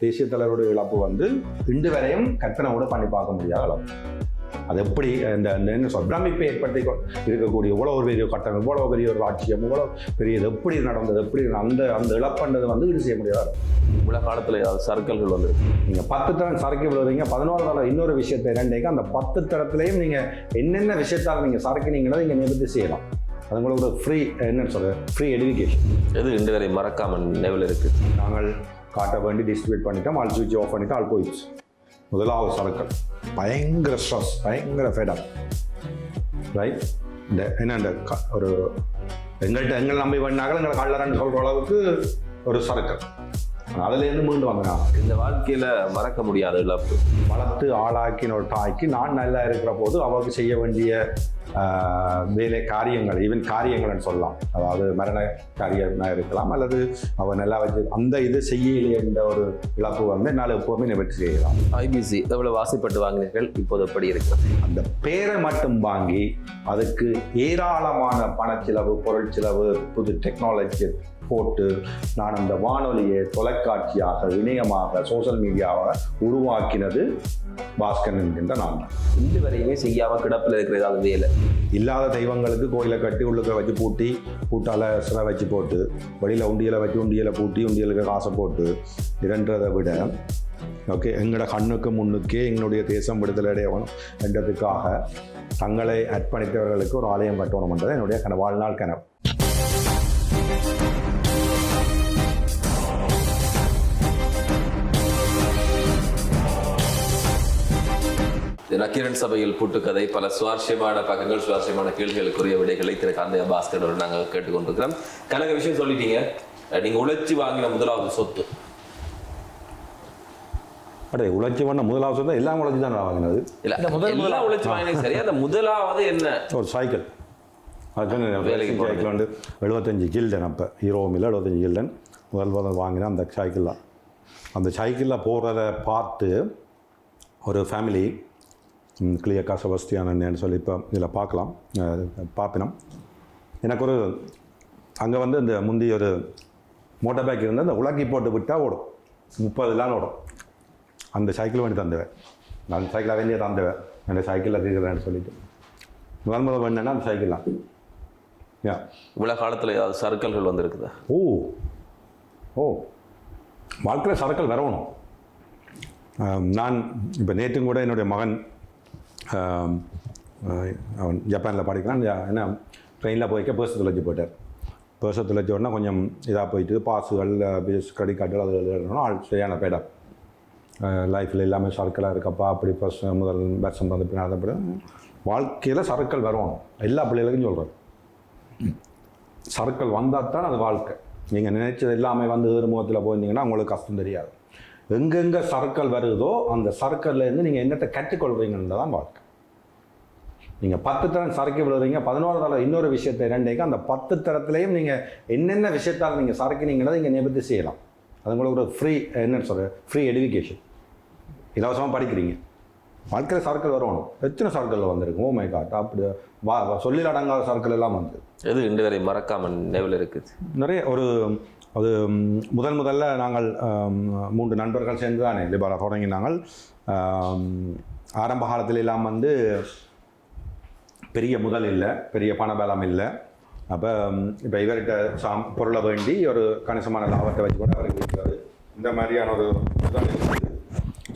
தேசிய தலைவருடைய இழப்பு வந்து இன்று வரையும் கற்பனையோட பண்ணி பார்க்க முடியாத இழப்பு அது எப்படி இந்த என்ன சொல் பிரமிப்பை ஏற்படுத்தி இருக்கக்கூடிய இவ்வளோ ஒரு பெரிய கட்டணம் இவ்வளோ பெரிய ஒரு ராட்சியம் இவ்வளோ பெரிய இது எப்படி நடந்தது எப்படி அந்த அந்த இழப்புன்றது வந்து ஈடு செய்ய முடியாத. உலக காலத்துல ஏதாவது சர்க்கல்கள் வந்திருக்கு நீங்க பத்து தரம் சரக்கு விழுறீங்க பதினோரு தரம் இன்னொரு விஷயத்தை இரண்டேக்கு அந்த பத்து தரத்துலையும் நீங்க என்னென்ன விஷயத்தால் நீங்க சரக்குனீங்களோ நீங்க நிவர்த்தி செய்யலாம். அது உங்களுக்கு ஒரு ஃப்ரீ என்னன்னு சொல்ற ஃப்ரீ எடுவிகேஷன் எது இன்று வரை மறக்காம நினைவில் இருக்கு? நாங்கள் காட்ட வேண்டி டிஸ்ட்ரிபியூட் பண்ணிட்டோம். ஆல் சுவிட்ச் ஆஃப் பண்ணிட்டு ஆள் போயிடுச்சு. முதலாவது சரக்கள் பயங்கர ஸ்ட்ரெஸ் பயங்கர ஃபெடம் ரைட் இந்த என்ன இந்த க- ஒரு எங்கள்கிட்ட எங்களை நம்பி பண்ணாங்க எங்களை கள்ளரன்னு சொல்கிற அளவுக்கு ஒரு சரக்கள் அதுலேருந்து மீண்டு வந்தேன்? இந்த வாழ்க்கையில மறக்க முடியாத இழப்பு. வளர்த்து ஆளாக்கின ஒரு தாய்க்கு நான் நல்லா இருக்கிற போது அவருக்கு செய்ய வேண்டிய வேலை காரியங்கள் ஈவன் காரியங்கள்னு சொல்லலாம். அதாவது மரண காரியமாக இருக்கலாம் அல்லது அவன் நல்லா வச்சு அந்த இது செய்யலையே என்ற ஒரு இழப்பு வந்து என்னால் எப்போவுமே நிவர்த்தி செய்யலாம். ஐபிசி எவ்வளவு வாசிப்பட்டு வாங்கினீர்கள்? இப்போது எப்படி இருக்கிறது? அந்த பேரை மட்டும் வாங்கி அதுக்கு ஏராளமான பணச்செலவு பொருள் செலவு புது டெக்னாலஜி போட்டு நான் அந்த வானொலியை தொலைக்காட்சியாக இணையமாக சோஷியல் மீடியாவை உருவாக்கினது பாஸ்கர் என்கின்ற நான் தான். இன்று வரையுமே செய்யாம கிடப்பில் இருக்கிற ஏதாவது வேலை. இல்லாத தெய்வங்களுக்கு கோயிலை கட்டி உள்ளுக்க வச்சு பூட்டி பூட்டால சிலை வச்சு போட்டு வெளியில் உண்டியலை வச்சு உண்டியலை பூட்டி உண்டியலுக்கு காசை போட்டு இரண்டதை விட ஓகே எங்களோட கண்ணுக்கு முன்னுக்கே எங்களுடைய தேசம் விடுதலை அடையணும் என்றதுக்காக தங்களை அர்ப்பணித்தவர்களுக்கு ஒரு ஆலயம் கட்டணும்ன்றது என்னுடைய கன வாழ்நாள் கனவு. நக்கீரன் சபையில் கூட்டுக்கதை பல சுவாரஸ்யமான பக்கங்கள் சுவாரஸ்யமான கேள்விகளுக்குரிய விடைகளை திரு காந்தைய பாஸ்கர் நாங்கள் கேட்டுக்கொண்டிருக்கிறோம். கனக விஷயம் சொல்லிட்டீங்க. அஹ் நீங்க உழைச்சி வாங்கின முதலாவது சொத்து. அடே உழைச்சி பண்ண முதலாவது சொந்தம் எல்லாம் உழைச்சி தான் நான் வாங்கினது? இல்ல முதல் எல்லாம் உழைச்சி வாங்கினது சரி. அந்த முதலாவது என்ன? ஒரு சைக்கிள் போனது. சைக்கிள் வந்து எழுபத்தஞ்சு கில்டன் அப்போ. ஹீரோ மில்ல எழுபத்தஞ்சு கில்டன் முதல் முதல் வாங்கினேன் அந்த சைக்கிள் தான். அந்த சைக்கிளில் போகிறத பார்த்து ஒரு ஃபேமிலி கிளியக்கா செபஸ்டியானன்னு சொல்லி இப்போ இதில் பார்க்கலாம் பார்ப்பினோம் எனக்கு ஒரு அங்கே வந்து இந்த முந்தி ஒரு மோட்டார் பைக் இருந்தால் அந்த உலக்கி போட்டு விட்டால் ஓடும். முப்பதுலாம் ஓடும். அந்த சைக்கிள் வேண்டி தந்துவேன் நான் சைக்கிளை வேண்டிய தந்துவேன் அந்த சைக்கிளில் தீர்க்கிறேன்னு சொல்லிட்டு. முதல் முதல் வேணுன்னா அந்த சைக்கிள் தான். யா. இவ்வளவு காலத்துல ஏதாவது சர்க்கல்கள் வந்திருக்குதா? ஓ. ஓ. வாழ்க்கையில் சரக்கள் வரணும். நான் இப்போ நேற்றும் கூட என்னுடைய மகன் அவன் ஜப்பானில் படிக்கிறான். ஏன்னா என்ன ட்ரெயினில் போய்க்க பேர்ஸ் தொலைஞ்சு போயிட்டார். பேர்ஸை தொலைச்ச உடனே கொஞ்சம் இதாக போயிட்டு பாஸுகள் பிஎஸ் கிரெடிட் கார்டுகள் அது எழுதணும் ஆள் சரியான பேடா லைஃப்பில் எல்லாமே சர்க்கிளாக இருக்கப்பா அப்படி ஃபஸ்ட் முதல் வருஷம் வந்து இப்படி அப்படி வாழ்க்கையில் சரக்கள் வரணும் எல்லா பிள்ளைகளுக்கும் சொல்கிறார் சர்க்கிள் வந்தால் தான் அது வாழ்க்கை. நீங்கள் நினைச்சது எல்லாமே வந்து ஏறுமுகத்தில் போயிருந்தீங்கன்னா உங்களுக்கு கஷ்டம் தெரியாது. எங்கெங்கே சர்க்கிள் வருதோ அந்த சர்க்கிள்லேருந்து நீங்கள் என்னத்தை கற்றுக்கொள்வீங்கன்றது தான் வாழ்க்கை. நீங்கள் பத்து தரம் சரக்கு விழுறீங்க பதினோரு தரம் இன்னொரு விஷயத்தை இரண்டேக்கு அந்த பத்து தரத்துலேயும் நீங்கள் என்னென்ன விஷயத்தால் நீங்கள் சரக்குனீங்களோ நீங்கள் நிவர்த்தி செய்யலாம். அது உங்களுக்கு ஒரு ஃப்ரீ என்னன்னு சொல்கிற ஃப்ரீ எடுவிகேஷன் இலவசமாக படிக்கிறீங்க. வாழ்க்கையில் சர்க்கிள் வரணும். எத்தனை சர்க்கிள் வந்திருக்கு ஓ மை காட் அப்படி வா சொல்லில் அடங்காத சர்க்கிள் எல்லாம் வந்து எது இன்று வரை மறக்காம நினைவில் இருக்குது? நிறைய ஒரு அது முதன் முதல்ல நாங்கள் மூன்று நண்பர்கள் சேர்ந்து தானே லிபாரா தொடங்கினாங்கள் ஆரம்ப காலத்தில் எல்லாம் வந்து பெரிய முதல் இல்லை பெரிய பணபலம் இல்லை. அப்போ இப்போ இவர்கிட்ட சாம் பொருளை வேண்டி ஒரு கணிசமான லாபத்தை வச்சு கூட அவருக்கு இருக்கிறது. இந்த மாதிரியான ஒரு முதல்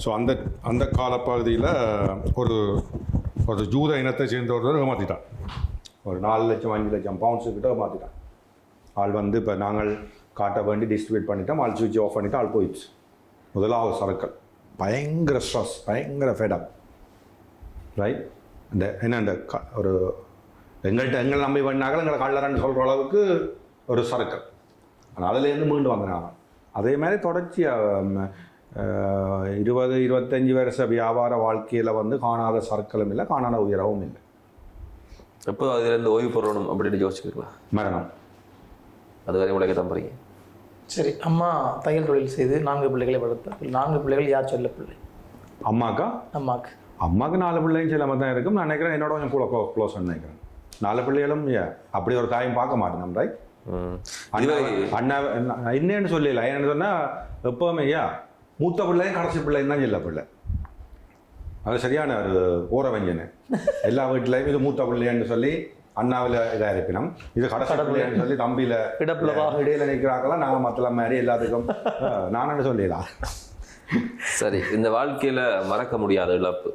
ஸோ அந்த அந்த காலப்பகுதியில் ஒரு ஒரு ஜூத இனத்தை சேர்ந்த ஒருத்தர் ஏமாற்றிட்டான் ஒரு நாலு லட்சம் அஞ்சு லட்சம் பவுன்ஸுக்கிட்ட கிட்ட ஏமாற்றிட்டான் ஆள் வந்து இப்போ நாங்கள் காட்ட வேண்டி டிஸ்ட்ரிபியூட் பண்ணிட்டோம் ஆள் சுவிட்ச் ஆஃப் பண்ணிட்டு ஆள் போயிடுச்சு. முதலாவது சரக்கள் பயங்கர ஸ்ட்ரெஸ் பயங்கர ஃபெடம் ரைட் இந்த என்ன இந்த க- ஒரு எங்கள்கிட்ட எங்களை நம்பி பண்ணாங்க எங்களை கள்ளரன்னு சொல்கிற அளவுக்கு ஒரு சரக்கள் ஆனால் அதுலேருந்து மீண்டு வந்தேன் அதே மாதிரி தொடர்ச்சியாக இருபது இருபத்தஞ்சி வருஷ வியாபார வாழ்க்கையில் வந்து காணாத சர்க்கிளும் இல்லை காணாத உயரவும் இல்லை. எப்போ அதுலேருந்து ஓய்வு பெறணும் அப்படின்னு யோசிச்சுக்கிறீங்களா மரணம். அதுவரை உலக தான் போறீங்க சரி அம்மா தையல் தொழில் செய்து நான்கு பிள்ளைகளை வளர்த்தார் நான்கு பிள்ளைகள் யார் சொல்ல பிள்ளை? அம்மாக்கா? அம்மாக்கு. அம்மாவுக்கு நாலு பிள்ளையும் சில தான் இருக்கும். நான் நினைக்கிறேன் என்னோட கொஞ்சம் கூட க்ளோஸ் நினைக்கிறேன். நாலு பிள்ளைகளும் அப்படி ஒரு தாயும் பார்க்க மாட்டேன் ரைட் ம். அண்ணா என்னன்னு சொல்லல. என்னன்னு சொன்னா எப்பவுமே ஐயா மூத்த பிள்ளையும் கடைசி பிள்ளையும் தான் செல்ல பிள்ளை. அது சரியான ஒரு ஊரவஞ்சனு எல்லா வீட்லையும் இது மூத்த பிள்ளைன்னு சொல்லி அண்ணாவில் இதாக இருப்பினோம். இது கடைசி பிள்ளைன்னு சொல்லி தம்பியில் இடப்புலவா இடையில நிற்கிறாங்களாம் நாங்கள் மற்ற மாதிரி எல்லாத்துக்கும். அஹ், நானு சொல்லிடலாம் சரி இந்த வாழ்க்கையில மறக்க முடியாத இழப்பு?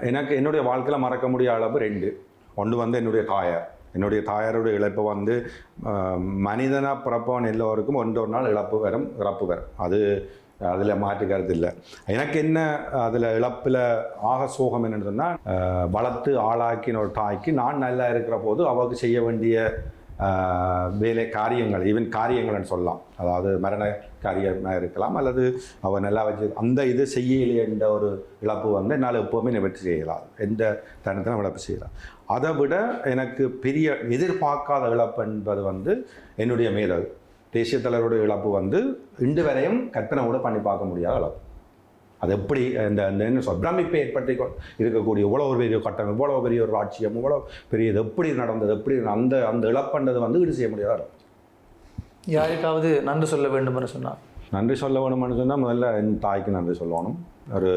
எனக்கு என்னுடைய வாழ்க்கையில் மறக்க முடியாத அளவு ரெண்டு. ஒன்று வந்து என்னுடைய தாயார். என்னுடைய தாயாருடைய இழப்பு வந்து மனிதனாக பிறப்பவன் எல்லோருக்கும் ஒன்று ஒரு நாள் இழப்பு வரும் இறப்பு வரும். அது அதில் மாற்று கருத்து இல்லை. எனக்கு என்ன அதில் இழப்பில் ஆக சோகம் என்னன்னு சொன்னால் வளர்த்து ஆளாக்கின ஒரு தாய்க்கு நான் நல்லா இருக்கிற போது அவருக்கு செய்ய வேண்டிய வேலை காரியங்கள் ஈவன் காரியங்கள்னு சொல்லலாம். அதாவது மரண காரியமாக இருக்கலாம் அல்லது அவன் நல்லா வச்சு அந்த இது செய்யலையே என்ற ஒரு இழப்பு வந்து என்னால் எப்போவுமே நிவர்த்தி செய்யலாம். எந்த தருணத்திலும் இழப்பு செய்யலாம். அதை விட எனக்கு பெரிய எதிர்பார்க்காத இழப்பு என்பது வந்து என்னுடைய மேலது தேசிய தலைவருடைய இழப்பு வந்து இன்று வரையும் கற்பனை கூட பண்ணி பார்க்க முடியாத இழப்பு அது எப்படி இந்த இந்த என்ன சொல் பிரமிப்பை ஏற்படுத்தி இருக்கக்கூடிய இவ்வளோ ஒரு பெரிய கட்டணம் இவ்வளோ பெரிய ஒரு ராட்சியம் இவ்வளோ பெரிய இது எப்படி நடந்தது எப்படி அந்த அந்த இழப்பண்டது வந்து ஈடு செய்ய முடியாத இழப்பு. யாருக்காவது நன்றி சொல்ல வேண்டும் என்று சொன்னார் நன்றி சொல்ல வேணும்னு சொன்னால் முதல்ல என் தாய்க்கு நன்றி சொல்லணும். ஒரு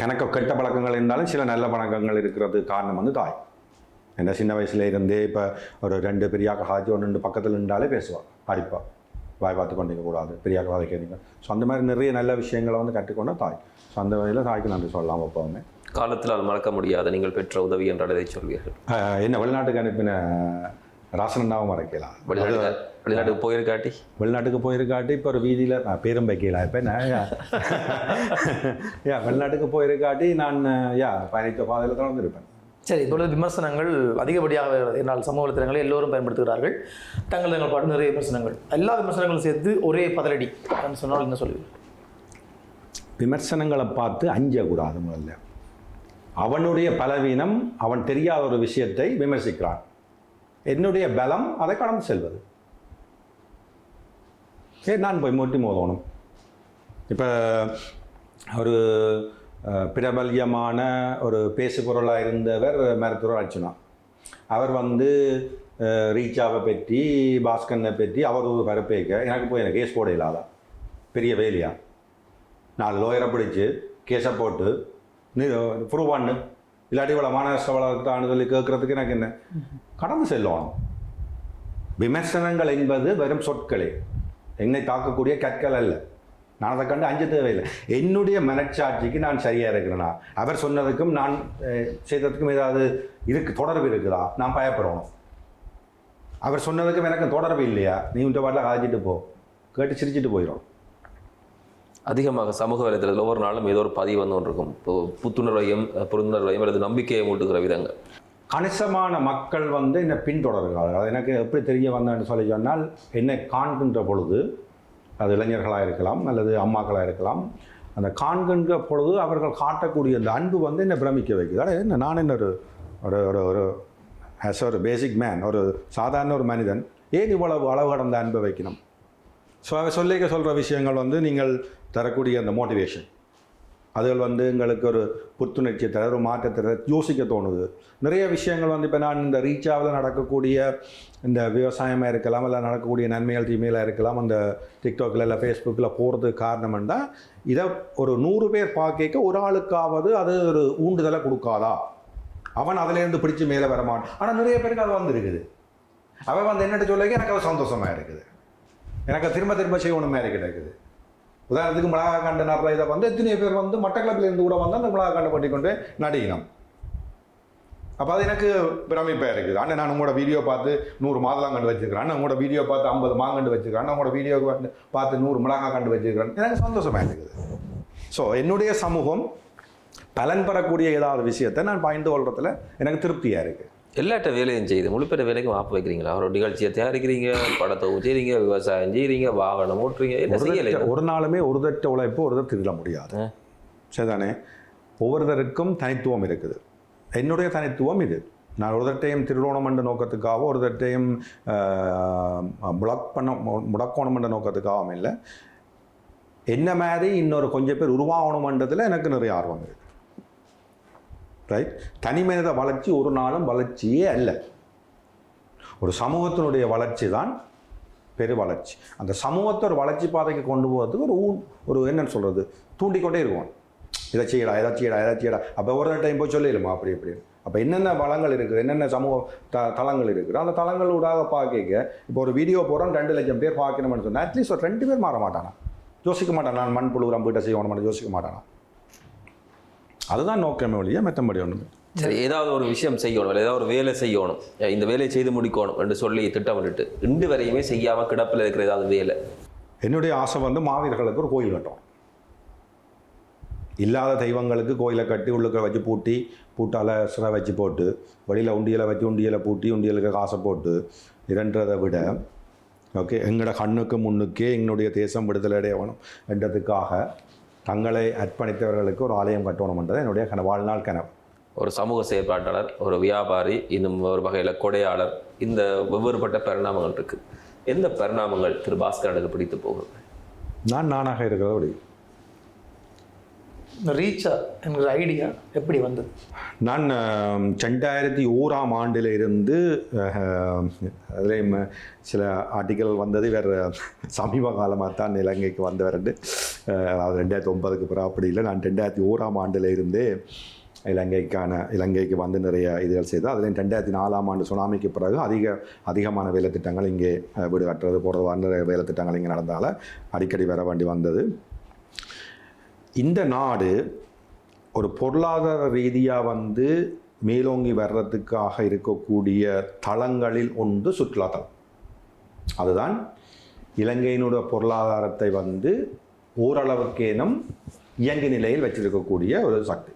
கணக்க கெட்ட பழக்கங்கள் இருந்தாலும் சில நல்ல பழக்கங்கள் இருக்கிறது காரணம் வந்து தாய். என்ன சின்ன வயசுல இருந்தே இப்போ ஒரு ரெண்டு பெரியாக்க காய்ச்சி ஒன்று ரெண்டு பக்கத்தில் நின்றாலே பேசுவாள் அடிப்பா வாய் பார்த்து கொண்டிருக்க கூடாது. பெரியாக்க வதைக்கிறீங்க ஸோ அந்த மாதிரி நிறைய நல்ல விஷயங்களை வந்து கற்றுக்கொண்ட தாய். ஸோ அந்த வகையில் தாய்க்கு நன்றி சொல்லலாம். எப்போவுமே காலத்தில் மறக்க முடியாத நீங்கள் பெற்ற உதவி என்றால் எதை சொல்வீர்கள். என்ன வெளிநாட்டுக்கு அனுப்பின ராசனண்டாவும் மறக்கலாம் வெளிநாடு வெளிநாட்டுக்கு போயிருக்காட்டி? வெளிநாட்டுக்கு போயிருக்காட்டி இப்போ ஒரு வீதியில் நான் பேரும் வைக்கல இப்போ நான் யா? வெளிநாட்டுக்கு போயிருக்காட்டி நான் யா பயணித்த பாதையில் தொடர்ந்து இருப்பேன் சரி இப்பொழுது விமர்சனங்கள் அதிகப்படியாக வருகிறது என்னால் சமூக வலைத்தளங்களை எல்லோரும் பயன்படுத்துகிறார்கள். தங்கள் தங்கள் பாட்டு நிறைய விமர்சனங்கள். எல்லா விமர்சனங்களும் சேர்த்து ஒரே பதிலடி அப்படின்னு சொன்னால் என்ன சொல்லுவீங்க விமர்சனங்களை பார்த்து அஞ்சக்கூடாது முதல்ல. அவனுடைய பலவீனம் அவன் தெரியாத ஒரு விஷயத்தை விமர்சிக்கிறான். என்னுடைய பலம் அதை கடந்து செல்வது. சரி நான் போய் மூட்டி மோதணும். இப்போ ஒரு பிரபல்யமான ஒரு பேசுபொருளாக இருந்தவர் மருத்துவர் அர்ச்சுனா அவர் வந்து ரீச்சாவை பற்றி பாஸ்கனை பற்றி அவர் ஒரு பரப்பேக்க எனக்கு போய் எனக்கு கேஸ் போட இல்லாதான் பெரிய வேலையா? நாலு லோயரை பிடிச்சி கேஸை போட்டு நீ ப்ரூவ் பண்ணு. இல்லாட்டி இவ்வளோ மாநகராஷ்டிரவளத்தான்னு சொல்லி கேட்குறதுக்கு எனக்கு என்ன? கடந்து செல்லுவான் விமர்சனங்கள் என்பது வெறும் சொற்களே. என்னை தாக்கக்கூடிய கற்கள் அல்ல. நான் அதை கண்டு அஞ்ச தேவையில்லை. என்னுடைய மனச்சாட்சிக்கு நான் சரியாக இருக்கிறேனா? அவர் சொன்னதுக்கும் நான் செய்ததுக்கும் ஏதாவது இருக்கு தொடர்பு இருக்குதா? நான் பயப்படணும் அவர் சொன்னதுக்கும் எனக்கு தொடர்பு இல்லையா? நீ உண்ட பாட்டில் காய்ச்சிட்டு போ. கேட்டு சிரிச்சிட்டு போயிடும் அதிகமாக சமூக வலைதளத்தில் ஒவ்வொரு நாளும் ஏதோ ஒரு பதிவு வந்து கொண்டு இருக்கும் புத்துணர்வையும் புரிந்துணர்வையும் அல்லது நம்பிக்கையை மூட்டுகிற விதங்கள். கணிசமான மக்கள் வந்து என்னை பின்தொடர்கிறார்கள். அது எனக்கு எப்படி தெரிய வந்தேன்னு சொல்லி சொன்னால் என்னை காண்கின்ற பொழுது அது இளைஞர்களாக இருக்கலாம் அல்லது அம்மாக்களாக இருக்கலாம். அந்த காண்கின்ற பொழுது அவர்கள் காட்டக்கூடிய அந்த அன்பு வந்து என்னை பிரமிக்க வைக்குது. அட என்ன நான் என்ன ஒரு ஒரு ஒரு ஒரு ஆஸ் ஒரு பேசிக் மேன் ஒரு சாதாரண ஒரு மனிதன் ஏன் இவ்வளவு அளவு கடந்த அன்பை வைக்கணும்? ஸோ சொல்லிக்க சொல்கிற விஷயங்கள் வந்து நீங்கள் தரக்கூடிய அந்த மோட்டிவேஷன் அதுகள் வந்து எங்களுக்கு ஒரு புத்துணர்ச்சி தர ஒரு மாற்றத்தை தர யோசிக்க தோணுது. நிறைய விஷயங்கள் வந்து இப்போ நான் இந்த ரீச்சாவில் நடக்கக்கூடிய இந்த விவசாயமாக இருக்கலாம் இல்லை நடக்கக்கூடிய நன்மைகள் தீமையிலாக இருக்கலாம் அந்த டிக்டாக்கில் இல்லை ஃபேஸ்புக்கில் போகிறதுக்கு காரணம் என்ன இதை ஒரு நூறு பேர் பார்க்க ஒரு ஆளுக்காவது அது ஒரு ஊண்டுதலை கொடுக்காதா? அவன் அதுலேருந்து பிடிச்சி மேலே வரமாட்டான் ஆனால் நிறைய பேருக்கு அது வந்துருக்குது. அவன் வந்து என்னட்டு சொல்லிக்க எனக்கு அது சந்தோஷமாக இருக்குது. எனக்கு திரும்ப திரும்ப செய்யணுமே கிடைக்குது உதாரணத்துக்கு மிளகா கண்டு நடுற இதை வந்து எத்தனை பேர் வந்து மட்டக்களப்பிலேருந்து கூட வந்து அந்த மிளகா கண்டு பட்டி கொண்டு நடிக்கணும். அப்போ அது எனக்கு பிரமிப்பாக இருக்குது. அண்ணன் நான் உங்களோட வீடியோ பார்த்து நூறு மாதுளங்கண்டு வச்சுருக்கிறேன். அண்ணன் உங்களோட வீடியோ பார்த்து ஐம்பது மாங்கண்டு வச்சுருக்கிறேன். அண்ணன் உங்களோட வீடியோ வந்து பார்த்து நூறு மிளகா கண்டு வச்சுருக்கிறேன் எனக்கு சந்தோஷமாக இருக்குது. ஸோ என்னுடைய சமூகம் பலன் பெறக்கூடிய ஏதாவது விஷயத்தை நான் பயந்து கொள்றதுல எனக்கு திருப்தியாக இருக்குது எல்லாட்ட வேலையும் செய்யுது முழுப்பெற வேலைக்கு வாப்பு வைக்கிறீங்களா? ஒரு நிகழ்ச்சியை தயாரிக்கிறீங்க படத்தை செய்றீங்க விவசாயம் செய்றீங்க வாகனம் ஓட்டுறீங்க என்ன செய்யலை? ஒரு நாளுமே ஒரு தட்ட உழைப்பு ஒரு தட்டு திருட முடியாது. சரிதானே? ஒவ்வொருத்தருக்கும் தனித்துவம் இருக்குது. என்னுடைய தனித்துவம் இது. நான் ஒரு தட்டையும் திருடோணம் என்ற நோக்கத்துக்காக ஒரு தட்டையும் முடக் பண்ண முடக்கோணம் என்ற நோக்கத்துக்காகவும் இல்லை. என்ன மாதிரி இன்னொரு கொஞ்சம் பேர் உருவாகணுமன்றதுல எனக்கு நிறைய ஆர்வம் இருக்குது ரைட் தனி மனித வளர்ச்சி ஒரு நாளும் வளர்ச்சியே அல்ல. ஒரு சமூகத்தினுடைய வளர்ச்சி தான் பெரு வளர்ச்சி அந்த சமூகத்தை ஒரு வளர்ச்சி பாதைக்கு கொண்டு போகிறதுக்கு ஒரு ஊன் ஒரு என்னன்னு சொல்கிறது தூண்டிக்கொண்டே இருக்கும். இதை செய்யடா இதை செய்யடா இதை செய்யடா. அப்போ ஒரு டைம் போய் சொல்லிடுமா அப்படி இப்படி. அப்போ என்னென்ன வளங்கள் இருக்குது? என்னென்ன சமூக த தளங்கள் இருக்குது? அந்த தளங்கள் ஊடாக பார்க்க இப்போ ஒரு வீடியோ போகிறோம் ரெண்டு லட்சம் பேர் பார்க்கணும்னு சொன்னால் அட்லீஸ்ட் ஒரு ரெண்டு பேர் மாற மாட்டானா? யோசிக்க மாட்டான்? நான் மண் புழு செய்ய மாட்டேன் யோசிக்க மாட்டானா? அதுதான் நோக்கமே ஒழிய மெத்தம்படி ஒன்றுமே சரி ஏதாவது ஒரு விஷயம் செய்யணும் இல்லை ஏதாவது ஒரு வேலை செய்யணும். இந்த வேலையை செய்து முடிக்கணும் என்று சொல்லி திட்டமிட்டு இன்று வரையுமே செய்யாம கிடப்பில் இருக்கிற ஏதாவது வேலை. என்னுடைய ஆசை வந்து மாவீரர்களுக்கு ஒரு கோயில் கட்டணும். இல்லாத தெய்வங்களுக்கு கோயிலை கட்டி உள்ளுக்க வச்சு பூட்டி பூட்டால் சிறை வச்சு போட்டு வெளியில் உண்டியலை வச்சு உண்டியலை பூட்டி உண்டியலுக்கு காசை போட்டு இரண்டதை விட ஓகே எங்களோட கண்ணுக்கு முன்னுக்கே எங்களுடைய தேசம் விடுதலை அடையணும் என்றதுக்காக தங்களை அர்ப்பணித்தவர்களுக்கு ஒரு ஆலயம் கட்டணும்ன்றது என்னுடைய கன வாழ்நாள் கனவு. ஒரு சமூக செயற்பாட்டாளர் ஒரு வியாபாரி இன்னும் ஒரு வகையில கொடையாளர் இந்த வெவ்வேறுபட்ட பரிணாமங்கள் இருக்கு. எந்த பரிணாமங்கள் திரு பாஸ்கரனுக்கு பிடித்து போகுது? நான் நானாக இருக்கிறத விட ரீச்சா என்கிற ஐடியா எப்படி வந்தது? நான் ரெண்டாயிரத்தி ஓராம் ஆண்டில் இருந்து அதுலேயும் சில ஆர்டிக்கல் வந்தது வேறு சமீப காலமாக தான் இலங்கைக்கு வந்தவரண்டு. அதாவது ரெண்டாயிரத்தி ஒன்பதுக்கு பிறகு அப்படி இல்லை. நான் ரெண்டாயிரத்தி ஓராம் ஆண்டில் இருந்தே இலங்கைக்கான இலங்கைக்கு வந்து நிறைய இதுகள் செய்து அதுலேயும் ரெண்டாயிரத்தி நாலாம் ஆண்டு சுனாமிக்கு பிறகு அதிக அதிகமான வேலை திட்டங்கள் இங்கே வீடு கட்டுறது போடுறது நிறைய வேலை திட்டங்கள் இங்கே நடந்தால் அடிக்கடி வர வேண்டி வந்தது. இந்த நாடு ஒரு பொருளாதார ரீதியாக வந்து மேலோங்கி வர்றதுக்காக இருக்கக்கூடிய தளங்களில் ஒன்று சுற்றுலாத்தலம். அதுதான் இலங்கையினுடைய பொருளாதாரத்தை வந்து ஓரளவுக்கேனும் இயங்கு நிலையில் வச்சிருக்கக்கூடிய ஒரு சக்தி.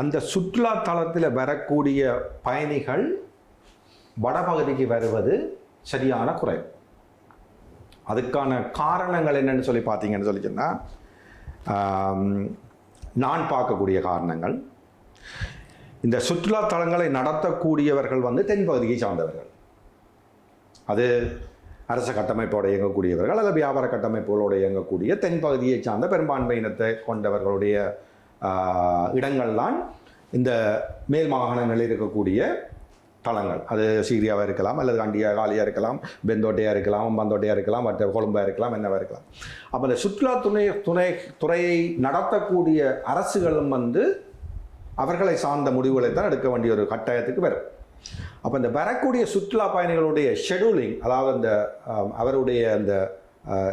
அந்த சுற்றுலா தளத்தில் வரக்கூடிய பயணிகள் வடபகுதிக்கு வருவது சரியான குறைவு அதுக்கான காரணங்கள் என்னன்னு சொல்லி பார்த்தீங்கன்னு சொல்லி சொன்னால் நான் பார்க்கக்கூடிய காரணங்கள். இந்த சுற்றுலா தலங்களை நடத்தக்கூடியவர்கள் வந்து தென்பகுதியை சார்ந்தவர்கள். அது அரச கட்டமைப்போடு இயங்கக்கூடியவர்கள் அல்லது வியாபார கட்டமைப்புகளோடு இயங்கக்கூடிய தென்பகுதியை சார்ந்த பெரும்பான்மை இனத்தை கொண்டவர்களுடைய இடங்கள்தான் இந்த மேல் மாகாணங்களில் இருக்கக்கூடிய தளங்கள். அது சீரியாவாக இருக்கலாம் அல்லது கண்டியா காலியாக இருக்கலாம் பெந்தோட்டையாக இருக்கலாம் பந்தோட்டையாக இருக்கலாம் மற்ற கொழும்பாக இருக்கலாம் என்னவாக இருக்கலாம். அப்போ இந்த சுற்றுலா துணை துணை துறையை நடத்தக்கூடிய அரசுகளும் வந்து அவர்களை சார்ந்த முடிவுகளை தான் எடுக்க வேண்டிய ஒரு கட்டாயத்துக்கு வரும். அப்போ இந்த வரக்கூடிய சுற்றுலா பயணிகளுடைய ஷெடியூலிங் அதாவது அந்த அவருடைய அந்த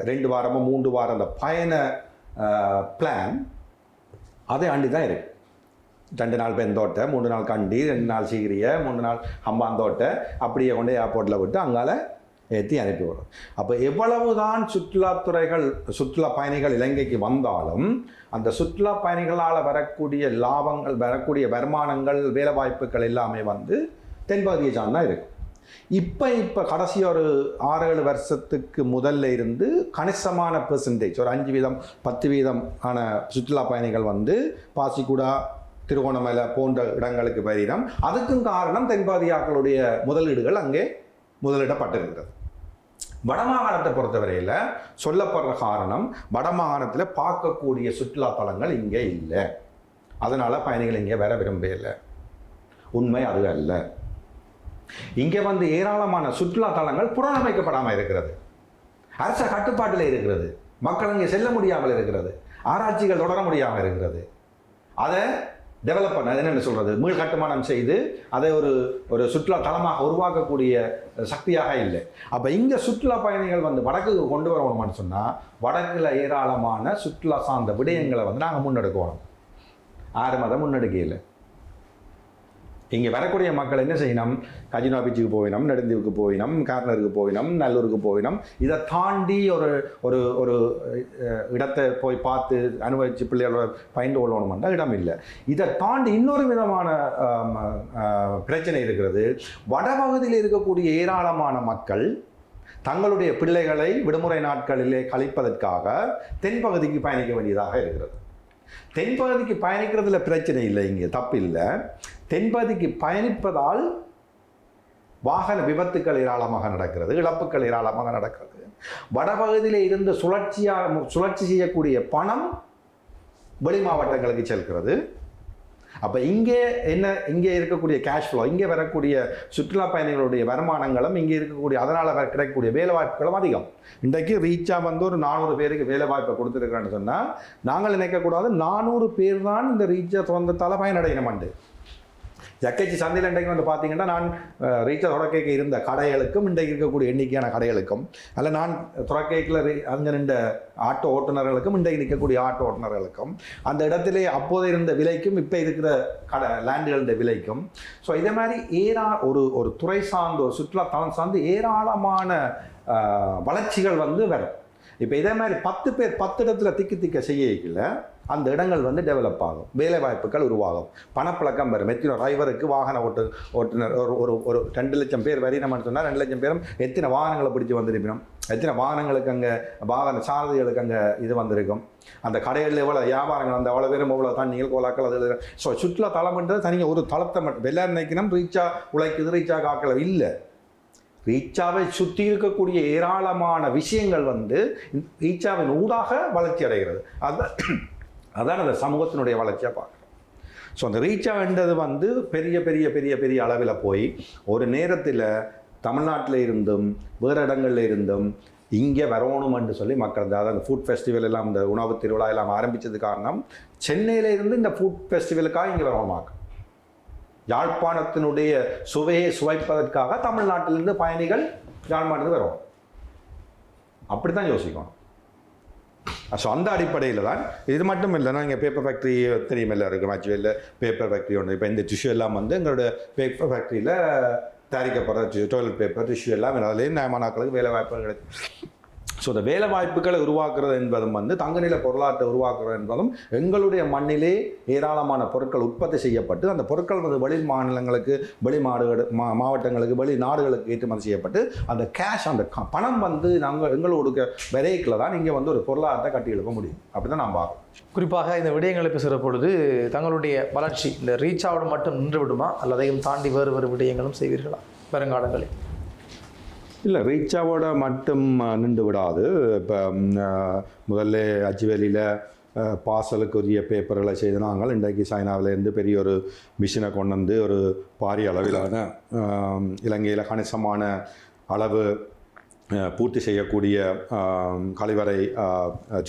ரெண்டு வாரமோ மூன்று வாரம் அந்த பயண பிளான் அதை ஆண்டி தான் இருக்குது ரெண்டு நாள் பெந்தோட்டை மூணு நாள் கண்டி ரெண்டு நாள் சீகிரிய மூணு நாள் ஹம்பாந்தோட்டை அப்படியே கொண்டு ஏர்போர்ட்டில் விட்டு அங்கால ஏற்றி அனுப்பி வரும் அப்போ எவ்வளவு தான் சுற்றுலாத்துறைகள் சுற்றுலா பயணிகள் இலங்கைக்கு வந்தாலும் அந்த சுற்றுலா பயணிகளால் வரக்கூடிய லாபங்கள் வரக்கூடிய வருமானங்கள் வேலைவாய்ப்புகள் எல்லாமே வந்து தென்பாதிய ஜான் தான் இருக்கும் இப்போ இப்போ கடைசி ஒரு ஆறு ஏழு வருஷத்துக்கு முதல்ல இருந்து கணிசமான பெர்சன்டேஜ் ஒரு அஞ்சு வீதம் பத்து வீதம் ஆன சுற்றுலா பயணிகள் வந்து பாசிக்குடா திருகோணமலை போன்ற இடங்களுக்கு வருகிறோம் அதுக்கும் காரணம் தென்பாதியாக்களுடைய முதலீடுகள் அங்கே முதலிடப்பட்டிருக்கிறது வடமாகாணத்தை பொறுத்தவரையில் சொல்லப்படுற காரணம் வடமாகாணத்தில் பார்க்கக்கூடிய சுற்றுலா தலங்கள் இங்கே இல்லை. அதனால் பயணிகள் இங்கே வர விரும்பல உண்மை அது அல்ல. இங்கே வந்து ஏராளமான சுற்றுலா தலங்கள் புனரமைக்கப்படாமல் இருக்கிறது. அரச கட்டுப்பாட்டில் இருக்கிறது. மக்கள் இங்கே செல்ல முடியாமல் இருக்கிறது. ஆராய்ச்சிகள் தொடர முடியாமல் இருக்கிறது. அதை டெவலப் பண்ண என்னென்னு சொல்கிறது மீள் கட்டுமானம் செய்து அதை ஒரு ஒரு சுற்றுலா தலமாக உருவாக்கக்கூடிய சக்தியாக இல்லை. அப்போ இங்கே சுற்றுலா பயணிகள் வந்து வடக்குக்கு கொண்டு வரணும்னு சொன்னால் வடக்கில் ஏராளமான சுற்றுலா சார்ந்த விடயங்களை வந்து நாங்கள் முன்னெடுக்கணும் ஆறு மதம் முன்னெடுக்கையில். இங்கே வரக்கூடிய மக்கள் என்ன செய்யணும்? கஜினா பீச்சுக்கு போயினோம் நெடுந்தீவுக்கு போயினோம் கார்னருக்கு போயினோம் நல்லூருக்கு போயினோம் இதை தாண்டி ஒரு ஒரு ஒரு இடத்தை போய் பார்த்து அனுபவித்து பிள்ளைகளோட பயந்து கொள்ளணும்னா இடம் இல்லை. இதை தாண்டி இன்னொரு விதமான பிரச்சனை இருக்கிறது. வடபகுதியில் இருக்கக்கூடிய ஏராளமான மக்கள் தங்களுடைய பிள்ளைகளை விடுமுறை நாட்களிலே கழிப்பதற்காக தென்பகுதிக்கு பயணிக்க வேண்டியதாக இருக்கிறது. தென்பகுதிக்கு பயணிக்கிறதுல பிரச்சனை இல்லை இங்கே தப்பு இல்லை. தென்பதிக்கு பயணிப்பதால் வாகன விபத்துக்கள் ஏராளமாக நடக்கிறது இழப்புகள் ஏராளமாக நடக்கிறது. வடபகுதியில் இருந்து சுழற்சியாக சுழற்சி செய்யக்கூடிய பணம் வெளி மாவட்டங்களுக்கு செல்கிறது. அப்போ இங்கே என்ன இங்கே இருக்கக்கூடிய கேஷ் ஃப்ளோ இங்கே வரக்கூடிய சுற்றுலா பயணிகளுடைய வருமானங்களும் இங்கே இருக்கக்கூடிய அதனால் வர கிடைக்கக்கூடிய வேலை வாய்ப்புகளும் அதிகம். இன்றைக்கு ரீச்சாக வந்து ஒரு நானூறு பேருக்கு வேலை வாய்ப்பை சொன்னால் நாங்கள் நினைக்கக்கூடாது நானூறு பேர் தான் இந்த ரீச்சை திறந்ததால் பயனடையணுமாண்டு. ஜக்கச்சி சந்தையில் இன்றைக்கு வந்து பார்த்தீங்கன்னா நான் ரீச்சர் தொடக்கைக்கு இருந்த கடைகளுக்கும் இன்றைக்கு இருக்கக்கூடிய எண்ணிக்கையான கடைகளுக்கும் அல்ல நான் துறக்கைக்கில் அங்கே நின்ற ஆட்டோ ஓட்டுநர்களுக்கும் இன்றைக்கு நிற்கக்கூடிய ஆட்டோ ஓட்டுநர்களுக்கும் அந்த இடத்திலே அப்போது இருந்த விலைக்கும் இப்போ இருக்கிற கடை லேண்டுகளின் விலைக்கும் ஸோ இதே மாதிரி ஏரா ஒரு ஒரு துறை சார்ந்த ஒரு சுற்றுலா தளம் சார்ந்து ஏராளமான வளர்ச்சிகள் வந்து வரும். இப்போ இதே மாதிரி பத்து பேர் பத்து இடத்துல திக்கு திக்க செய்யல அந்த இடங்கள் வந்து டெவலப் ஆகும். வேலை வாய்ப்புகள் உருவாகும். பணப்பழக்கம் வரும். எத்தனை டிரைவருக்கு வாகன ஓட்டு ஓட்டுநர் ஒரு ஒரு ஒரு ரெண்டு லட்சம் பேர் வரி நம்ம சொன்னால் ரெண்டு லட்சம் பேரும் எத்தனை வாகனங்களை பிடிச்சி வந்திருப்பினோம் எத்தனை வாகனங்களுக்கு அங்கே வாகன சாரதிகளுக்கு அங்கே இது வந்திருக்கும்? அந்த கடைகளில் எவ்வளோ வியாபாரங்கள் அந்த அவ்வளோ பேரும் எவ்வளோ தண்ணிகள் கோலாக்கள் அது ஸோ சுற்றுலா தளம்ன்றது தனியாக ஒரு தளத்தை மட்டும். எல்லாரும் நினைக்கணும் ரீச்சா உழைக்குது ரீச்சா காக்கல. இல்லை. ரீச்சாவை சுற்றி இருக்கக்கூடிய ஏராளமான விஷயங்கள் வந்து ரீச்சாவின் ஊடாக வளர்ச்சி அடைகிறது. அதுதான் அதான் அந்த சமூகத்தினுடைய வளர்ச்சியாக பார்க்குறோம் ஸோ அந்த ரீச் ஆகின்றது வந்து பெரிய பெரிய பெரிய பெரிய அளவில் போய் ஒரு நேரத்தில் தமிழ்நாட்டில் இருந்தும் வேறு இடங்கள்ல இருந்தும் இங்கே வரணும்னு சொல்லி மக்கள் அதாவது அந்த ஃபுட் ஃபெஸ்டிவல் எல்லாம் இந்த உணவு திருவிழா எல்லாம் ஆரம்பித்தது காரணம் சென்னையிலேருந்து இந்த ஃபுட் ஃபெஸ்டிவலுக்காக இங்கே வரணுமாக்க. யாழ்ப்பாணத்தினுடைய சுவையை சுவைப்பதற்காக தமிழ்நாட்டிலிருந்து பயணிகள் யாழ்ப்பாணத்துக்கு வரும் அப்படி தான் யோசிக்கணும். ஸோ அந்த அடிப்படையில் தான் இது மட்டும் இல்லைன்னா இங்கே பேப்பர் ஃபேக்ட்ரி தெரியும் எல்லாருக்கும் ஆக்சுவலியில் பேப்பர் ஃபேக்ட்ரி ஒன்று இப்போ இந்த டிஷ்யூ எல்லாம் வந்து எங்களோட பேப்பர் ஃபேக்ட்ரியில் தயாரிக்கப்படுற டாய்லெட் பேப்பர் டிஷ்யூ எல்லாம் அதுலேயும் நியமனாக்களுக்கு வேலை வாய்ப்புகள் கிடைக்கும். ஸோ இந்த வேலை வாய்ப்புகளை உருவாக்குறது என்பதும் வந்து தங்கநில பொருளாதாரத்தை உருவாக்குறது என்பதும் எங்களுடைய மண்ணிலே ஏராளமான பொருட்கள் உற்பத்தி செய்யப்பட்டு அந்த பொருட்கள் வந்து வெளி மாநிலங்களுக்கு வெளி மாடுகள் மா மாவட்டங்களுக்கு வெளி நாடுகளுக்கு ஏற்றுமதி செய்யப்பட்டு அந்த கேஷ் அந்த க- பணம் வந்து நாங்கள் எங்களோட விரைக்கில் தான் இங்கே வந்து ஒரு பொருளாதாரத்தை கட்டி எழுப்ப முடியும். அப்படி தான் நான் பார்க்குறோம் குறிப்பாக இந்த விடயங்களை பேசுகிற பொழுது தங்களுடைய வளர்ச்சி இந்த ரீச் ரீச்சாவோடு மட்டும் நின்று விடுமா? அல்லதையும் தாண்டி வேறு வேறு விடயங்களும் செய்வீர்களா? வருங்காலங்களில். இல்லை ரீச்சாவோட மட்டும் நின்று விடாது. இப்போ முதல்ல அச்சுவேலியில் பார்சலுக்குரிய பேப்பர்களை செய்து நாங்கள் இன்றைக்கு சைனாவிலேருந்து பெரிய ஒரு மிஷினை கொண்டு வந்து ஒரு பாரிய அளவிலான இலங்கையில் கணிசமான அளவு பூர்த்தி செய்யக்கூடிய கழிவறை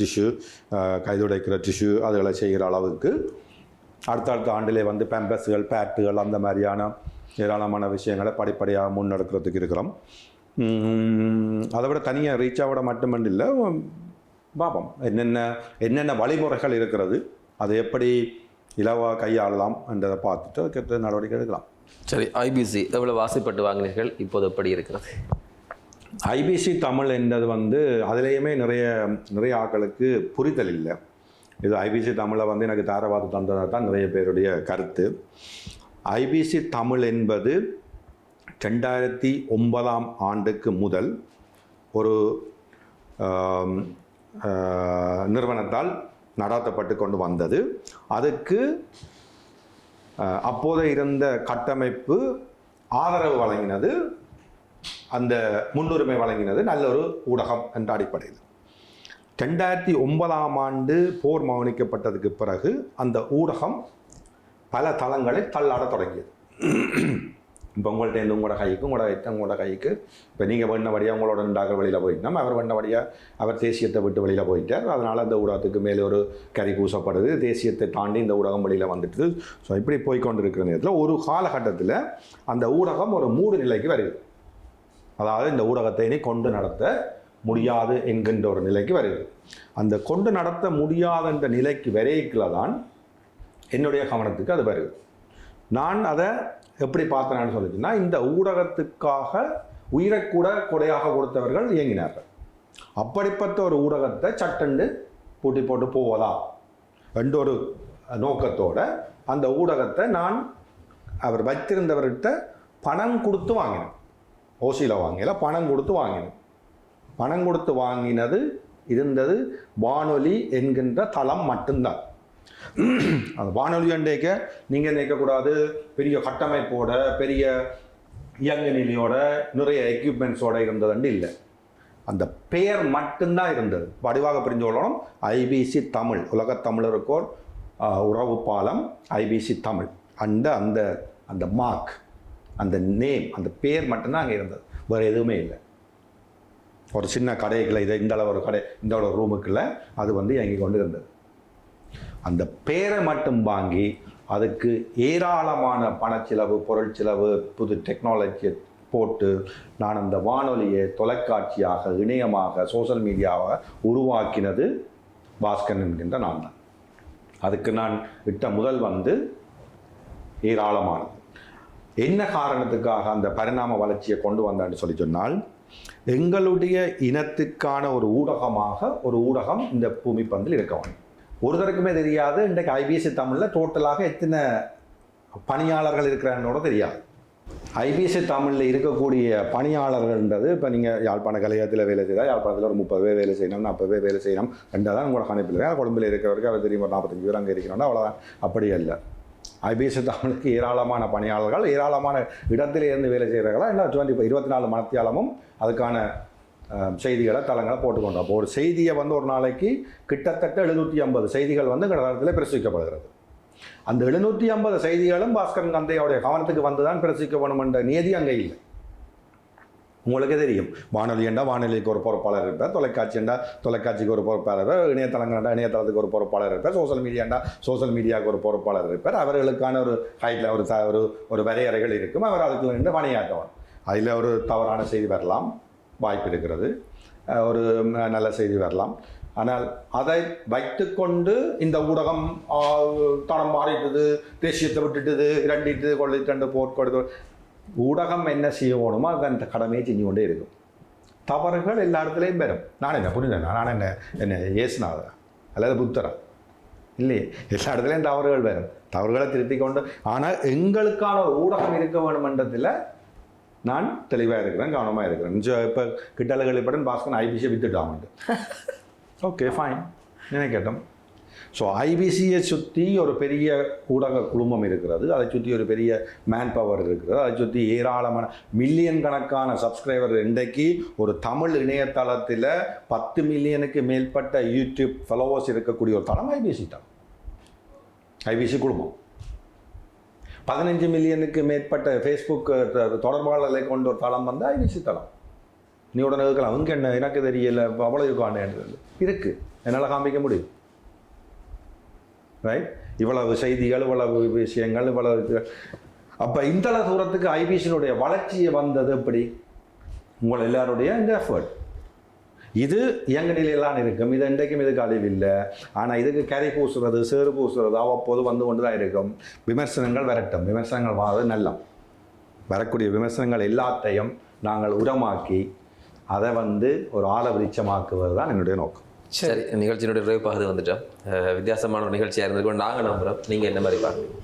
டிஷ்யூ கைதுடைக்கிற டிஷ்யூ அதுகளை செய்கிற அளவுக்கு அடுத்தடுத்த ஆண்டிலே வந்து பேம்பஸ்கள் பேட்டுகள் அந்த மாதிரியான ஏராளமான விஷயங்களை படிப்படியாக முன்னெடுக்கிறதுக்கு இருக்கிறோம். அதை விட தனியாக ரீச்சாவோட மட்டுமன்று இல்லை பார்ப்போம். என்னென்ன என்னென்ன வழிமுறைகள் இருக்கிறது அதை எப்படி இலவாக கையாளலாம் என்றதை பார்த்துட்டு அதுக்கேற்ற நடவடிக்கை எடுக்கலாம். சரி ஐபிசி எவ்வளவு ஆசைப்பட்டு வாங்கினீர்கள் இப்போது எப்படி இருக்கிறது? ஐபிசி தமிழ் என்றது வந்து அதுலேயுமே நிறைய நிறைய ஆட்களுக்கு புரிதல் இல்லை. இது ஐபிசி தமிழை வந்து எனக்கு தாரவாத்து தந்ததாக தான் நிறைய பேருடைய கருத்து. ஐபிசி தமிழ் என்பது ரெண்டாயிரத்தி ஒன்பதாம் ஆண்டுக்கு முதல் ஒரு நிறுவனத்தால் நடாத்தப்பட்டு கொண்டு வந்தது. அதுக்கு அப்போது இருந்த கட்டமைப்பு ஆதரவு வழங்கினது அந்த முன்னுரிமை வழங்கினது நல்ல ஒரு ஊடகம் என்ற அடிப்படையில். ரெண்டாயிரத்தி ஒன்பதாம் ஆண்டு போர் மௌனிக்கப்பட்டதுக்கு பிறகு அந்த ஊடகம் பல தளங்களில் தள்ளாட தொடங்கியது. இப்போ உங்கள்கிட்ட இருந்து உங்களோட கைக்கு உங்களோட வைத்த உங்களோட கைக்கு. இப்போ நீங்கள் வேண்டபடியாக உங்களோட ரெண்டாக வெளியில் போயிட்டோம். அவர் வேண்டபடியாக அவர் தேசியத்தை விட்டு வெளியில் போயிட்டார். அதனால் அந்த ஊடகத்துக்கு மேலே ஒரு கறி பூசப்படுது. தேசியத்தை தாண்டி இந்த ஊடகம் வெளியில் வந்துட்டு ஸோ இப்படி போய் இருக்கிற நேரத்தில் ஒரு காலகட்டத்தில் அந்த ஊடகம் ஒரு மூடு நிலைக்கு வருது. அதாவது இந்த ஊடகத்தை இனி கொண்டு நடத்த முடியாது என்கின்ற ஒரு நிலைக்கு வருகிறது அந்த கொண்டு நடத்த முடியாதுன்ற நிலைக்கு வரைக்கில் தான் என்னுடைய கவனத்துக்கு அது வருது. நான் அதை எப்படி பார்த்தேன்னு சொல்லிச்சுன்னா இந்த ஊடகத்துக்காக உயிரை கூட கொடையாக கொடுத்தவர்கள் இயங்கினார்கள். அப்படிப்பட்ட ஒரு ஊடகத்தை சட்டண்டு பூட்டி போட்டு போவதா? என்ற ஒரு நோக்கத்தோட அந்த ஊடகத்தை நான் அவர் வைத்திருந்தவர்கிட்ட பணம் கொடுத்து வாங்கினேன். ஓசியில் வாங்கல பணம் கொடுத்து வாங்கினேன். பணம் கொடுத்து வாங்கினது இருந்தது வானொலி என்கின்ற தளம் மட்டும்தான். அந்த வானொலி அண்டைக்க நீங்கள் நினைக்கக்கூடாது. பெரிய கட்டமைப்போட பெரிய இயங்க நிலையோட நிறைய எக்யூப்மெண்ட்ஸோட இருந்ததுண்டு இல்லை. அந்த பெயர் மட்டும்தான் இருந்தது. வடிவாக பிரிஞ்சு கொள்ளணும். ஐபிசி தமிழ் உலக தமிழருக்கோர் உறவு பாலம் ஐபிசி தமிழ். அந்த அந்த அந்த மார்க் அந்த நேம் அந்த பேர் மட்டும்தான் அங்கே இருந்தது. வேறு எதுவுமே இல்லை. ஒரு சின்ன கடைக்குள்ள இதை இந்த அளவு ஒரு கடை இந்த அளவு ரூமுக்குள்ள அது வந்து இயங்கி கொண்டு இருந்தது அந்த பேரை மட்டும் வாங்கி அதுக்கு ஏராளமான பணச்செலவு பொருள் செலவு புது டெக்னாலஜியை போட்டு நான் அந்த வானொலியை தொலைக்காட்சியாக இணையமாக சோஷியல் மீடியாவை உருவாக்கினது பாஸ்கரன் என்கின்ற நான் தான். அதுக்கு நான் இட்ட முதல் வந்து ஏராளமானது. என்ன காரணத்துக்காக அந்த பரிணாம வளர்ச்சியை கொண்டு வந்தான்னு சொல்லி சொன்னால் எங்களுடைய இனத்துக்கான ஒரு ஊடகமாக ஒரு ஊடகம் இந்த பூமி பந்தில் இருக்க வேண்டும். ஒருத்தருக்குமே தெரியாது. இன்றைக்கு ஐபிஎஸ்சி தமிழில் டோட்டலாக எத்தனை பணியாளர்கள் இருக்கிறாங்கன்னோட தெரியாது. ஐபிஎஸ்சி தமிழில் இருக்கக்கூடிய பணியாளர்கள்ன்றது இப்போ நீங்கள் யாழ்ப்பாண கலையத்தில் வேலை செய்தால் யாழ்ப்பாணத்தில் ஒரு முப்பது பேர் வேலை செய்யணும் நாற்பது பேர் வேலை செய்யணும் ரெண்டாக தான் உங்களோட கணிப்பில் கொழும்பில் இருக்கிறவருக்கு அவர் தெரியும் ஒரு நாற்பத்தஞ்சு பேர் அங்கே இருக்கிறோன்னா அவ்வளோதான் அப்படி இல்லை ஐபிஎஸ்சி தமிழுக்கு ஏராளமான பணியாளர்கள் ஏராளமான இடத்திலே இருந்து வேலை செய்கிறார்களா என்ன டுவெண்ட்டி இருபத்தி நாலு மணத்தியாலமும் அதுக்கான செய்திகளை தளங்களை போட்டுக்கொண்டோம் அப்போ ஒரு செய்தியை வந்து ஒரு நாளைக்கு கிட்டத்தட்ட எழுநூற்றி ஐம்பது செய்திகள் வந்து கடலத்தில் பிரசுரிக்கப்படுகிறது. அந்த எழுநூற்றி ஐம்பது செய்திகளும் பாஸ்கரன் கந்தையோடைய கவனத்துக்கு வந்து தான் பிரசுரிக்கப்படும் என்ற நியதி அங்கே இல்லை. உங்களுக்கு தெரியும். வானொலி என்றால் வானொலிக்கு ஒரு பொறுப்பாளர் இருப்பார் தொலைக்காட்சி என்றால் தொலைக்காட்சிக்கு ஒரு பொறுப்பாளர் இருப்பார் இணையதளங்கள்டா இணையதளத்துக்கு ஒரு பொறுப்பாளர் இருப்பார் சோஷியல் மீடியாண்டா சோஷியல் மீடியாவுக்கு ஒரு பொறுப்பாளர் இருப்பார். அவர்களுக்கான ஒரு ஹைட்டில் ஒரு ஒரு ஒரு வரையறைகள் இருக்கும். அவர் அதுக்கு நின்று பணியாற்றுவார். அதில் ஒரு தவறான செய்தி வரலாம். வாய்ப்பு இருக்கிறது ஒரு நல்ல செய்தி வரலாம். ஆனால் அதை வைத்துக்கொண்டு இந்த ஊடகம் ஆஹ், மாறிட்டது மாறிட்டுது தேசியத்தை விட்டுட்டது இரண்டிட்டு கொள்ளிட்டு போர் கொடுத்து ஊடகம் என்ன செய்யணுமோ அது அந்த கடமையை செஞ்சு கொண்டே இருக்கும். தவறுகள் எல்லா இடத்துலையும் வரும் நான் என்ன புரிஞ்சேன் நான் என்ன என்ன ஏசுனாதா அல்லது புத்தரா? இல்லையே. எல்லா இடத்துலையும் தவறுகள் வரும். தவறுகளை திருத்திக் கொண்டு ஆனால் எங்களுக்கான ஊடகம் இருக்க வேணுமன்றத்தில் நான் தெளிவாக இருக்கிறேன் கவனமாக இருக்கிறேன். இப்போ கிட்டலகள் இப்படன் பாஸ்கன் ஐபிசியை வித்துட்டாமண்டு ஓகே ஃபைன் நினைக்கட்டும். ஸோ ஐபிசியை சுற்றி ஒரு பெரிய ஊடக குழுமம் இருக்கிறது. அதை சுற்றி ஒரு பெரிய மேன் பவர் இருக்கிறது. அதை சுற்றி ஏராளமான மில்லியன் கணக்கான சப்ஸ்கிரைபர் இன்றைக்கு ஒரு தமிழ் இணையதளத்தில் பத்து மில்லியனுக்கு மேற்பட்ட யூடியூப் ஃபாலோவர்ஸ் இருக்கக்கூடிய ஒரு தளம் ஐபிசி தளம் ஐபிசி குழுமம். பதினஞ்சு மில்லியனுக்கு மேற்பட்ட ஃபேஸ்புக் தொடர்பாளர்களை கொண்ட ஒரு தளம் வந்தால் ஐபிசி தளம். நீ உடனே இருக்கலாம் அவங்க என்ன எனக்கு தெரியல அவ்வளோ இருக்கான்னு இருக்கு என்னால் காமிக்க முடியும். ரைட் இவ்வளவு செய்திகள் இவ்வளவு விஷயங்கள் இவ்வளவு அப்போ இந்த தூரத்துக்கு ஐபிசியினுடைய வளர்ச்சியை வந்தது எப்படி? உங்கள் எல்லாருடைய இந்த எஃபர்ட் இது இயங்க நிலையில்தான் இருக்கும். இது இன்றைக்கும் இதுக்கு அழிவில்லை ஆனால் இதுக்கு கரை பூசுறது சேறு பூசுறது அவ்வப்போது வந்து கொண்டு தான் இருக்கும். விமர்சனங்கள் வரட்டும். விமர்சனங்கள் வாது நல்லம். வரக்கூடிய விமர்சனங்கள் எல்லாத்தையும் நாங்கள் உரமாக்கி அதை வந்து ஒரு ஆழ விருட்சமாக்குவது தான் என்னுடைய நோக்கம். சரி நிகழ்ச்சியினுடைய நிறைவு பகுதி வந்துட்டோம். வித்தியாசமான ஒரு நிகழ்ச்சியாக இருந்திருக்கும். நாங்கள் நம்புகிறோம் நீங்கள் என்ன மாதிரி பார்க்குறீங்க?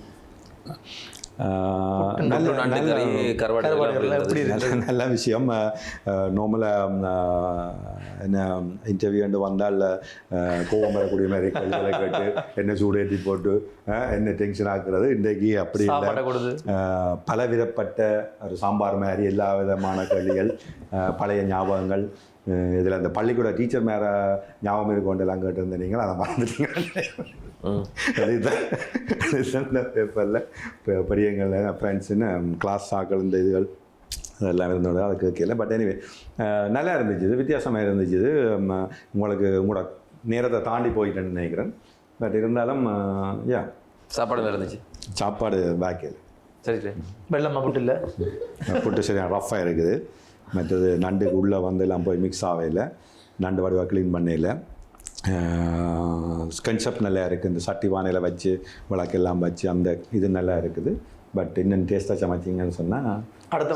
நல்ல விஷயம். நார்மலாக என்ன இன்டர்வியூ வந்தால் அஹ், கோபம் வரக்கூடிய மாதிரி கேள்விகளை கேட்டு என்ன சூடேற்றி போட்டு என்ன டென்ஷன் ஆக்குறது? இன்றைக்கு அப்படி இல்லை. பலவிதப்பட்ட ஒரு சாம்பார் மாதிரி எல்லா விதமான கேள்விகள் அஹ், பழைய ஞாபகங்கள் இதில் அந்த பள்ளிக்கூட டீச்சர் மேலே ஞாபகம் இருக்கொண்டெல்லாம் கேட்டிருந்த நீங்கள் அதை மறந்துட்டீங்க. ம். அதுதான். அதுதான் பேப்பரில் பெரியங்கள் ஃப்ரெண்ட்ஸுன்னு கிளாஸ் ஆக்கள் இந்த இதுகள் அதெல்லாம் இருந்தோட அது கேட்கல. பட் எனிவே நல்லா இருந்துச்சு. இது வித்தியாசமாக இருந்துச்சு. இது உங்களுக்கு உங்களோட நேரத்தை தாண்டி போயிட்டேன்னு நினைக்கிறேன். பட் இருந்தாலும் யா சாப்பாடு இருந்துச்சு. சாப்பாடு பேக்கில் சரி சரி. வெள்ளம் புட்டு இல்லை. புட்டு சரியாக ரஃப்பாக இருக்குது. மற்றது நண்டுக்கு உள்ளே வந்து எல்லாம் போய் மிக்ஸ் ஆகல நண்டு வடிவாக க்ளீன் பண்ணல கன்செப்ட் நல்லா இருக்குது இந்த சட்டி வானையில் வச்சு விளக்கெல்லாம் வச்சு அந்த இது நல்லா இருக்குது. பட் இன்னும் டேஸ்ட்டாக சமைச்சிங்கன்னு சொன்னால் அடுத்த.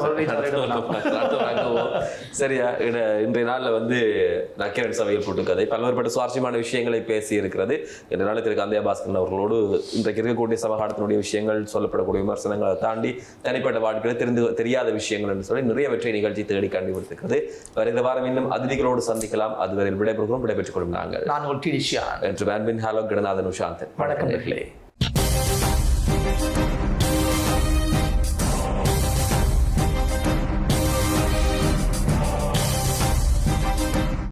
சரியா இன்றைய நாளில் வந்து நக்கீரன் சபையில் போட்டு கதை. பல்வேறுபட்ட சுவாரஸ்யமான விஷயங்களை பேசி இருக்கிறது. இன்றைய நாளில் திரு கந்தையா பாஸ்கரன் அவர்களோடு இன்றைக்கு இருக்கக்கூடிய சமகாலத்தினுடைய விஷயங்கள் சொல்லப்படக்கூடிய விமர்சனங்களை தாண்டி தனிப்பட்ட வாழ்க்கையில் தெரிந்து தெரியாத விஷயங்கள் என்று சொல்லி நிறைய வெற்றி நிகழ்ச்சி தேடி கண்டுபிடித்திருக்கிறது. வருகிற வாரம் இன்னும் அதிதிகளோடு சந்திக்கலாம். அதுவரை விடைபெறுகிறோம். விடைபெற்றுக் கொள்ளும் நாங்கள். நான் ஒரு டிடிஷியா என்று பேன்பின் ஹாலோ கிடநாதன் உஷாந்தன் வணக்கம்.